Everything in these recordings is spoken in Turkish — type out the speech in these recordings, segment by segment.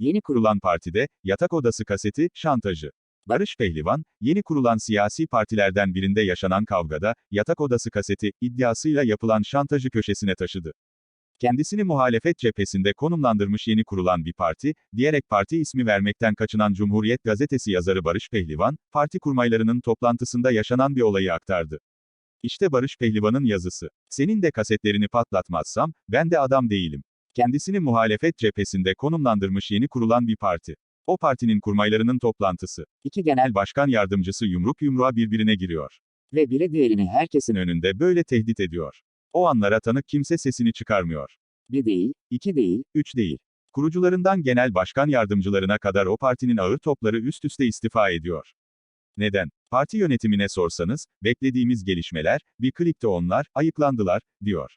Yeni kurulan partide, yatak odası kaseti, şantajı. Barış Pehlivan, yeni kurulan siyasi partilerden birinde yaşanan kavgada, yatak odası kaseti, iddiasıyla yapılan şantajı köşesine taşıdı. Kendisini muhalefet cephesinde konumlandırmış yeni kurulan bir parti, diyerek parti ismi vermekten kaçınan Cumhuriyet Gazetesi yazarı Barış Pehlivan, parti kurmaylarının toplantısında yaşanan bir olayı aktardı. İşte Barış Pehlivan'ın yazısı. Senin de kasetlerini patlatmazsam, ben de adam değilim. Kendisini muhalefet cephesinde konumlandırmış yeni kurulan bir parti. O partinin kurmaylarının toplantısı. İki genel başkan yardımcısı yumruk yumruğa birbirine giriyor. Ve biri diğerini herkesin önünde böyle tehdit ediyor. O anlara tanık kimse sesini çıkarmıyor. Bir değil, iki değil, üç değil. Kurucularından genel başkan yardımcılarına kadar o partinin ağır topları üst üste istifa ediyor. Neden? Parti yönetimine sorsanız, beklediğimiz gelişmeler, bir klikte onlar, ayıklandılar, diyor.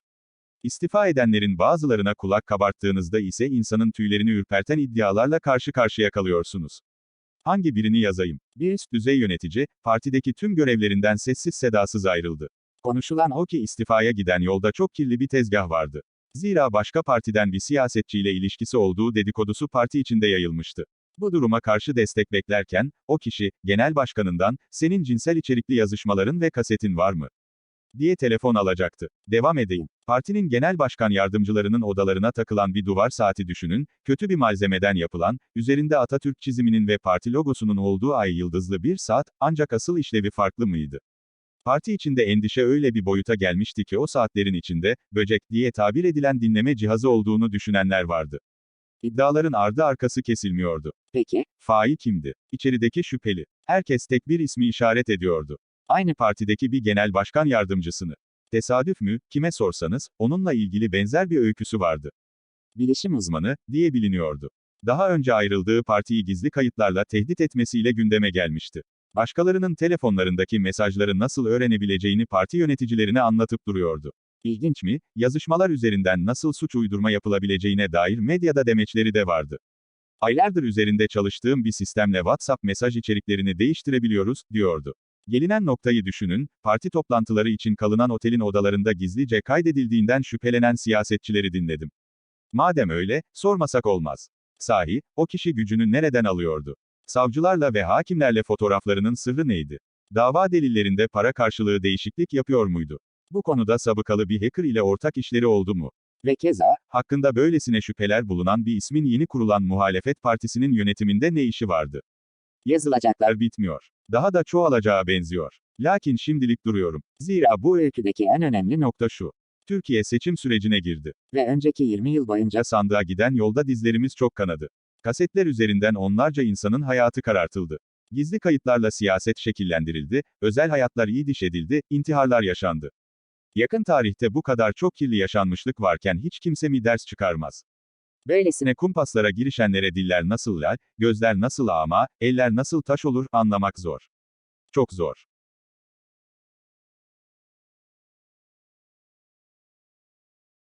İstifa edenlerin bazılarına kulak kabarttığınızda ise insanın tüylerini ürperten iddialarla karşı karşıya kalıyorsunuz. Hangi birini yazayım? Bir üst düzey yönetici, partideki tüm görevlerinden sessiz sedasız ayrıldı. Konuşulan o ki istifaya giden yolda çok kirli bir tezgah vardı. Zira başka partiden bir siyasetçiyle ilişkisi olduğu dedikodusu parti içinde yayılmıştı. Bu duruma karşı destek beklerken, o kişi, genel başkanından, senin cinsel içerikli yazışmaların ve kasetin var mı? Diye telefon alacaktı. Devam edeyim. Partinin genel başkan yardımcılarının odalarına takılan bir duvar saati düşünün, kötü bir malzemeden yapılan, üzerinde Atatürk çiziminin ve parti logosunun olduğu ay yıldızlı bir saat, ancak asıl işlevi farklı mıydı? Parti içinde endişe öyle bir boyuta gelmişti ki o saatlerin içinde, böcek diye tabir edilen dinleme cihazı olduğunu düşünenler vardı. İddiaların ardı arkası kesilmiyordu. Peki, fail kimdi? İçerideki şüpheli. Herkes tek bir ismi işaret ediyordu. Aynı partideki bir genel başkan yardımcısını. Tesadüf mü, kime sorsanız, onunla ilgili benzer bir öyküsü vardı. Bilişim uzmanı, diye biliniyordu. Daha önce ayrıldığı partiyi gizli kayıtlarla tehdit etmesiyle gündeme gelmişti. Başkalarının telefonlarındaki mesajları nasıl öğrenebileceğini parti yöneticilerine anlatıp duruyordu. İlginç mi, yazışmalar üzerinden nasıl suç uydurma yapılabileceğine dair medyada demeçleri de vardı. Aylardır üzerinde çalıştığım bir sistemle WhatsApp mesaj içeriklerini değiştirebiliyoruz, diyordu. Gelinen noktayı düşünün, parti toplantıları için kalınan otelin odalarında gizlice kaydedildiğinden şüphelenen siyasetçileri dinledim. Madem öyle, sormasak olmaz. Sahi, o kişi gücünü nereden alıyordu? Savcılarla ve hakimlerle fotoğraflarının sırrı neydi? Dava delillerinde para karşılığı değişiklik yapıyor muydu? Bu konuda sabıkalı bir hacker ile ortak işleri oldu mu? Ve keza, hakkında böylesine şüpheler bulunan bir ismin yeni kurulan muhalefet partisinin yönetiminde ne işi vardı? Yazılacaklar bitmiyor. Daha da çoğalacağı benziyor. Lakin şimdilik duruyorum. Zira bu öyküdeki en önemli nokta şu. Türkiye seçim sürecine girdi. Ve önceki 20 yıl boyunca sandığa giden yolda dizlerimiz çok kanadı. Kasetler üzerinden onlarca insanın hayatı karartıldı. Gizli kayıtlarla siyaset şekillendirildi, özel hayatlar iyi diş edildi, intiharlar yaşandı. Yakın tarihte bu kadar çok kirli yaşanmışlık varken hiç kimse mi ders çıkarmaz? Böylesine kumpaslara girişenlere diller nasıl lal, gözler nasıl ama, eller nasıl taş olur anlamak zor. Çok zor.